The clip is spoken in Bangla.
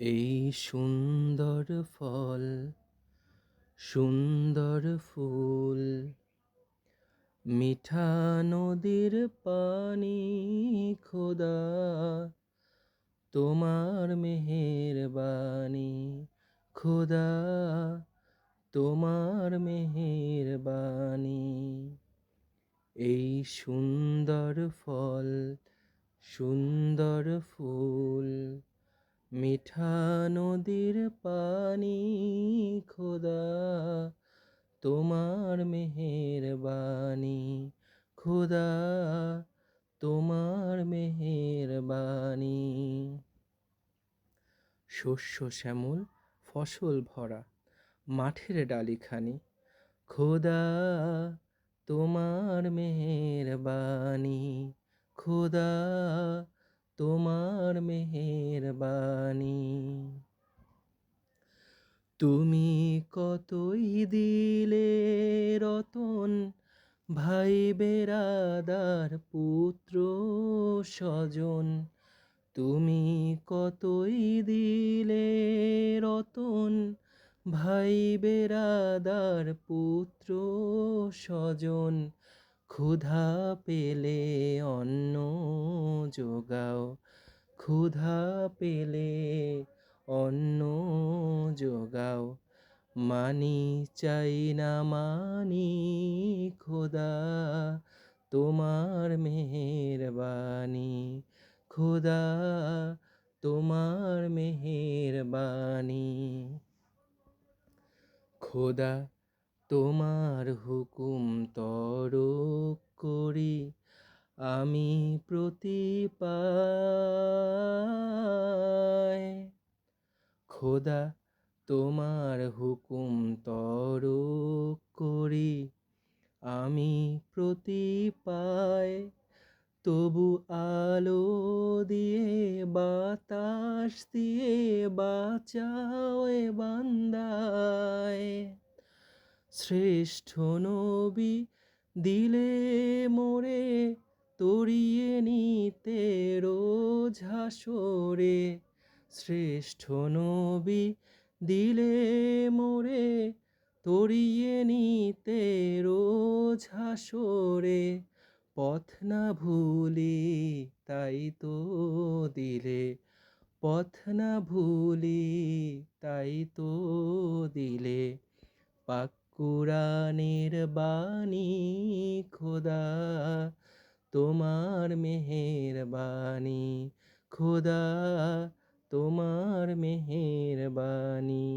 এই সুন্দর ফল, সুন্দর ফুল, মিঠা নদীর পানি খোদা, তোমার মেহের বাণী খোদা, তোমার মেহের বাণী এই সুন্দর ফল, সুন্দর ফুল মিঠা নদীর পানি খোদা, তোমার মেহের বাণী খোদা, তোমার মেহের বাণী শস্য শ্যামল, ফসল ভরা, মাঠের ডালিখানি খোদা, তোমার মেহের বাণী খোদা তোমার মেহের বাণী তুমি কতই দিলে রতন, ভাই বেরাদার পুত্র স্বজন। তুমি কতই দিলে রতন, ভাই বেরাদার পুত্র স্বজন। ক্ষুধা পেলে অন্ন যোগাও ক্ষুধা পেলে অন্ন যোগাও মানি চাই না মানি খোদা তোমার মেহেরবানি। খোদা তোমার মেহেরবানি। খোদা তোমার হুকুম তরক করি, আমি প্রতিপা খোদা, তোমার হুকুম তরক করি, আমি প্রতি পাই তবু আলো দিয়ে, বাতাস দিয়ে বাঁচাও বান্দায়। শ্রেষ্ঠ নবী দিলে মোরে, তরিয়ে নিতে রোজ হাসরে শ্রেষ্ঠ নবী দিলে মোরে, তরিয়ে নিতে রোজ হাসরে পথ না ভুলি তাই তো দিলে, পথ না ভুলি তাই তো দিলে। পাক কোরআনের বাণী খোদা তোমার মেহেরবানি খোদা তোমার মেহেরবানি